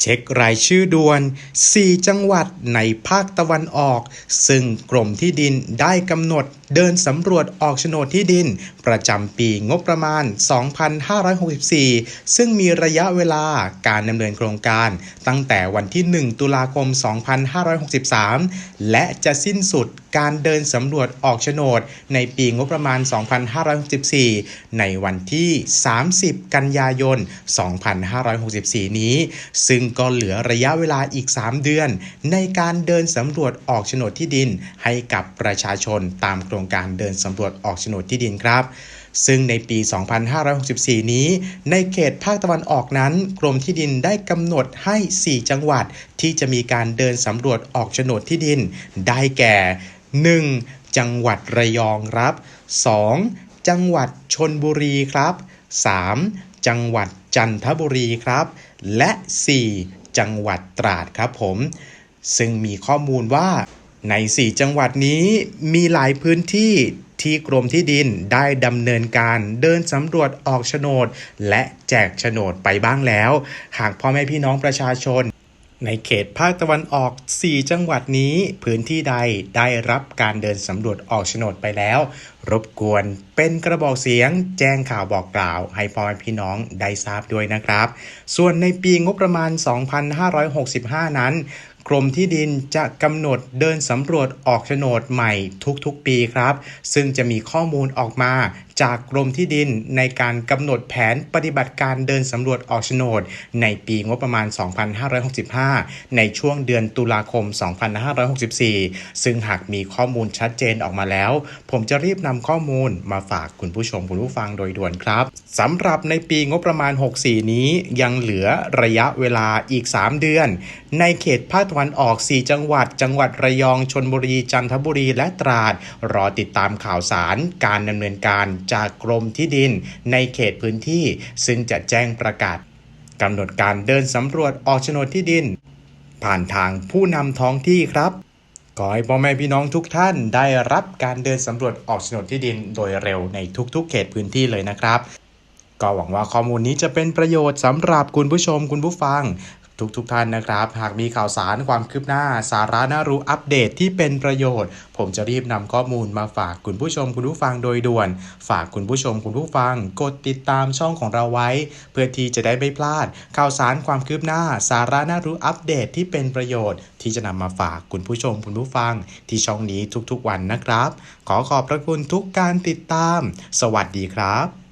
เช็ครายชื่อด่วน 4 จังหวัดในภาคตะวันออก ซึ่งกรมที่ดินได้กำหนดเดินสำรวจออกโฉนดที่ดิน ประจำปีงบประมาณ 2564 ซึ่งมีระยะเวลาการดำเนินโครงการ ตั้งแต่วันที่ 1 ตุลาคม 2563 และจะสิ้นสุดการเดินสำรวจออกโฉนด ในปีงบประมาณ 2564 ในวันที่ 30 กันยายน 2564 นี้ ซึ่งก็เหลือระยะเวลาอีก 3 เดือน ในการเดินสำรวจออกโฉนดที่ดิน ให้กับประชาชนตามโครงการเดินสำรวจออกโฉนดที่ดินครับซึ่งในปี 2564 นี้ ในเขตภาคตะวันออกนั้น กรมที่ดินได้กำหนดให้ 4 จังหวัด ที่จะมีการเดินสำรวจออกโฉนดที่ดิน ได้แก่ 1. จังหวัดระยองครับ 2. จังหวัดชนบุรีครับ 3. จังหวัดจันทบุรีครับ และ 4. จังหวัดตราดครับผม ซึ่งมีข้อมูลว่าใน 4 จังหวัดนี้มีหลายพื้นที่ที่กรมที่ดินได้ดำเนินการเดินสำรวจออกโฉนด และแจกโฉนดไปบ้างแล้ว หากพ่อแม่พี่น้องประชาชน ในเขตภาคตะวันออก 4 จังหวัดนี้ พื้นที่ใดได้รับการเดินสำรวจออกโฉนดไปแล้ว รบกวนเป็นกระบอกเสียง แจ้งข่าวบอกกล่าว ให้พ่อแม่พี่น้องได้ทราบด้วยนะครับ ส่วนในปีงบประมาณ 2565 นั้น กรมที่ดินจะกำหนดเดินสำรวจออกโฉนดใหม่ทุกๆปีครับ ซึ่งจะมีข้อมูลออกมาจากกรมที่ดินในการกำหนดแผนปฏิบัติการเดินสำรวจออกโฉนด ในปีงบประมาณ 2565 ในช่วงเดือนตุลาคม 2564 ซึ่งหากมีข้อมูลชัดเจนออกมาแล้ว ผมจะรีบนำข้อมูลมาฝากคุณผู้ชมคุณผู้ฟังโดยด่วนครับสำหรับในปีงบประมาณ 64 นี้ยังเหลือระยะเวลาอีก 3 เดือน ในเขตภาคะวันออก 4 จังหวัด จังหวัดระยองชนบุรี จันทบุรีและตราด รอติดตามข่าวสารการดำเนินการจากกรมที่ดินในเขตพื้นที่ ซึ่งจะแจ้งประกาศกำหนดการเดินสำรวจออกโฉนดที่ดิน ผ่านทางผู้นำท้องที่ครับขอให้พ่อแม่พี่น้องทุกท่านได้รับการเดินสำรวจออกโฉนดที่ดินโดยเร็วในทุกๆ เขตพื้นที่เลยนะครับ ก็หวังว่าข้อมูลนี้จะเป็นประโยชน์สำหรับคุณผู้ชมคุณผู้ฟัง ทุกๆทท่านนะครับ หากมีข่าวสารความคืบหน้า สาระน่ารู้อัปเดตที่เป็นประโยชน์ ผมจะรีบนำข้อมูลมาฝากคุณผู้ชมคุณผู้ฟังโดยด่วน ฝากคุณผู้ชมคุณผู้ฟัง กดติดตามช่องของเราไว้ เพื่อที่จะได้ไม่พลาด ข่าวสารความคืบหน้า สาระน่ารู้อัปเดตที่เป็นประโยชน์ ที่จะนำมาฝากคุณผู้ชมคุณผู้ฟัง ที่ช่องนี้ทุกๆวันนะครับ ขอขอบพระคุณทุกการติดตาม สวัสดีครับ